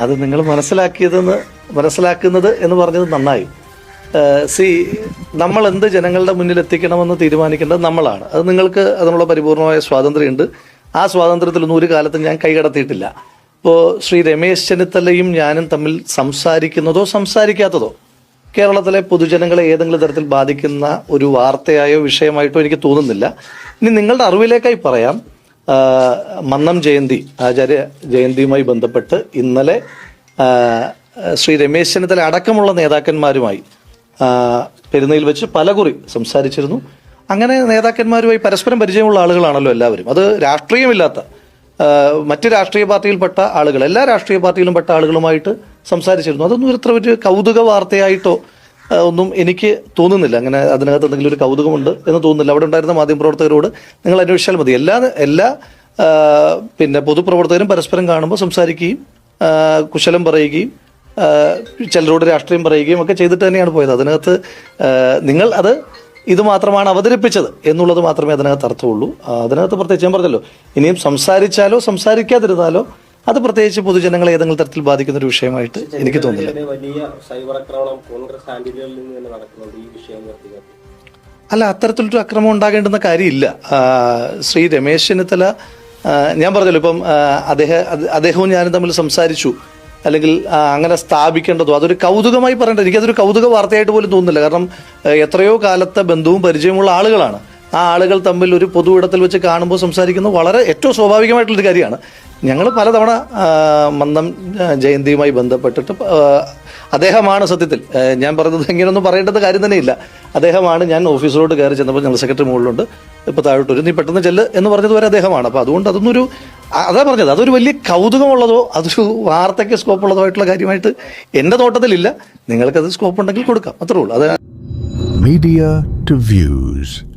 അത് നിങ്ങൾ മനസ്സിലാക്കിയതെന്ന് മനസ്സിലാക്കുന്നത് എന്ന് പറഞ്ഞത് നന്നായി. സി നമ്മൾ എന്ത് ജനങ്ങളുടെ മുന്നിൽ എത്തിക്കണമെന്ന് തീരുമാനിക്കേണ്ടത് നമ്മളാണ്. അത് നിങ്ങൾക്ക് അതിനുള്ള പരിപൂർണമായ സ്വാതന്ത്ര്യമുണ്ട്. ആ സ്വാതന്ത്ര്യത്തിലൊന്നും ഒരു കാലത്തും ഞാൻ കൈകടത്തിയിട്ടില്ല. ഇപ്പോൾ ശ്രീ രമേശ് ചെന്നിത്തലയും ഞാനും തമ്മിൽ സംസാരിക്കുന്നതോ സംസാരിക്കാത്തതോ കേരളത്തിലെ പൊതുജനങ്ങളെ ഏതെങ്കിലും തരത്തിൽ ബാധിക്കുന്ന ഒരു വാർത്തയായോ വിഷയമായിട്ടോ എനിക്ക് തോന്നുന്നില്ല. ഇനി നിങ്ങളുടെ അറിവിലേക്കായി പറയാം. മന്നം ജയന്തി ആചാര്യ ജയന്തിയുമായി ബന്ധപ്പെട്ട് ഇന്നലെ ശ്രീ രമേശ് ചെന്നിത്തല അടക്കമുള്ള നേതാക്കന്മാരുമായി പെരുന്നയിൽ വെച്ച് പലകുറി സംസാരിച്ചിരുന്നു. അങ്ങനെ നേതാക്കന്മാരുമായി പരസ്പരം പരിചയമുള്ള ആളുകളാണല്ലോ എല്ലാവരും. അത് രാഷ്ട്രീയമില്ലാത്ത മറ്റ് രാഷ്ട്രീയ പാർട്ടിയിൽപ്പെട്ട ആളുകൾ എല്ലാ രാഷ്ട്രീയ പാർട്ടിയിലും പെട്ട ആളുകളുമായിട്ട് സംസാരിച്ചിരുന്നു. അതൊന്നും ഇത്ര ഒരു കൗതുക വാർത്തയായിട്ടോ ഒന്നും എനിക്ക് തോന്നുന്നില്ല. അങ്ങനെ അതിനകത്ത് എന്തെങ്കിലും ഒരു കൗതുകമുണ്ട് എന്ന് തോന്നുന്നില്ല. അവിടെ ഉണ്ടായിരുന്ന മാധ്യമപ്രവർത്തകരോട് നിങ്ങൾ അന്വേഷിച്ചാൽ മതി. എല്ലാ എല്ലാ പിന്നെ പൊതുപ്രവർത്തകരും പരസ്പരം കാണുമ്പോൾ സംസാരിക്കുകയും കുശലം പറയുകയും ചിലരോട് രാഷ്ട്രീയം പറയുകയും ഒക്കെ ചെയ്തിട്ട് തന്നെയാണ് പോയത്. അതിനകത്ത് നിങ്ങൾ അത് ഇത് മാത്രമാണ് അവതരിപ്പിച്ചത് എന്നുള്ളത് മാത്രമേ അതിനകത്ത് അർത്ഥമുള്ളൂ. അതിനകത്ത് പ്രത്യേകിച്ച് ഞാൻ പറഞ്ഞല്ലോ ഇനിയും സംസാരിച്ചാലോ സംസാരിക്കാതിരുന്നാലോ അത് പ്രത്യേകിച്ച് പൊതുജനങ്ങളെ ഏതെങ്കിലും തരത്തിൽ ബാധിക്കുന്ന ഒരു വിഷയമായിട്ട് എനിക്ക് തോന്നുന്നില്ല. വലിയ സൈബർ ആക്രമണം കോൺഗ്രസ് ഹാൻഡിലുകളിൽ നിന്ന് തന്നെ നടക്കുന്നുണ്ട് ഈ വിഷയം നിർത്തി നിർത്തി അല്ല അത്തരത്തിലൊരു അക്രമം ഉണ്ടാകേണ്ടുന്ന കാര്യമില്ല. ശ്രീ രമേശ് ചെന്നിത്തല ഞാൻ പറഞ്ഞല്ലോ ഇപ്പം അദ്ദേഹം അദ്ദേഹവും ഞാനും തമ്മിൽ സംസാരിച്ചു. അല്ലെങ്കിൽ അങ്ങനെ സ്ഥാപിക്കേണ്ടതോ അതൊരു കൗതുകമായി പറയേണ്ടത് എനിക്കതൊരു കൗതുക വാർത്തയായിട്ട് പോലും തോന്നുന്നില്ല. കാരണം എത്രയോ കാലത്തെ ബന്ധവും പരിചയമുള്ള ആളുകളാണ്. ആ ആളുകൾ തമ്മിൽ ഒരു പൊതു ഇടത്തിൽ വെച്ച് കാണുമ്പോൾ സംസാരിക്കുന്നത് വളരെ ഏറ്റവും സ്വാഭാവികമായിട്ടുള്ളൊരു കാര്യമാണ്. ഞങ്ങൾ പലതവണ മന്ദം ജയന്തിയുമായി ബന്ധപ്പെട്ടിട്ട് അദ്ദേഹമാണ് സത്യത്തിൽ ഞാൻ പറഞ്ഞത് ഇങ്ങനെയൊന്നും പറയേണ്ടത് കാര്യം തന്നെയില്ല. അദ്ദേഹമാണ് ഞാൻ ഓഫീസിലോട്ട് കയറി ചെന്നപ്പോൾ ജനറൽ സെക്രട്ടറി മുകളിലുണ്ട്. ഇപ്പോൾ താഴോട്ട് വരും. നീ പെട്ടെന്ന് ചെല്ല് എന്ന് പറഞ്ഞത് വരെ അദ്ദേഹമാണ്. അപ്പോൾ അതുകൊണ്ട് അതൊന്നും ഒരു ആ- അതാ പറഞ്ഞത്. അതൊരു വലിയ കൗതുകമുള്ളതോ അതൊരു വാർത്തയ്ക്ക് സ്കോപ്പ് സ്കോപ്പുള്ളതോ ആയിട്ടുള്ള കാര്യമായിട്ട് എന്റെ തോട്ടത്തിലില്ല. നിങ്ങൾക്കത് സ്കോപ്പ് ഉണ്ടെങ്കിൽ കൊടുക്കാം. അത്രേ ഉള്ളൂ. അത് മീഡിയ ടു views.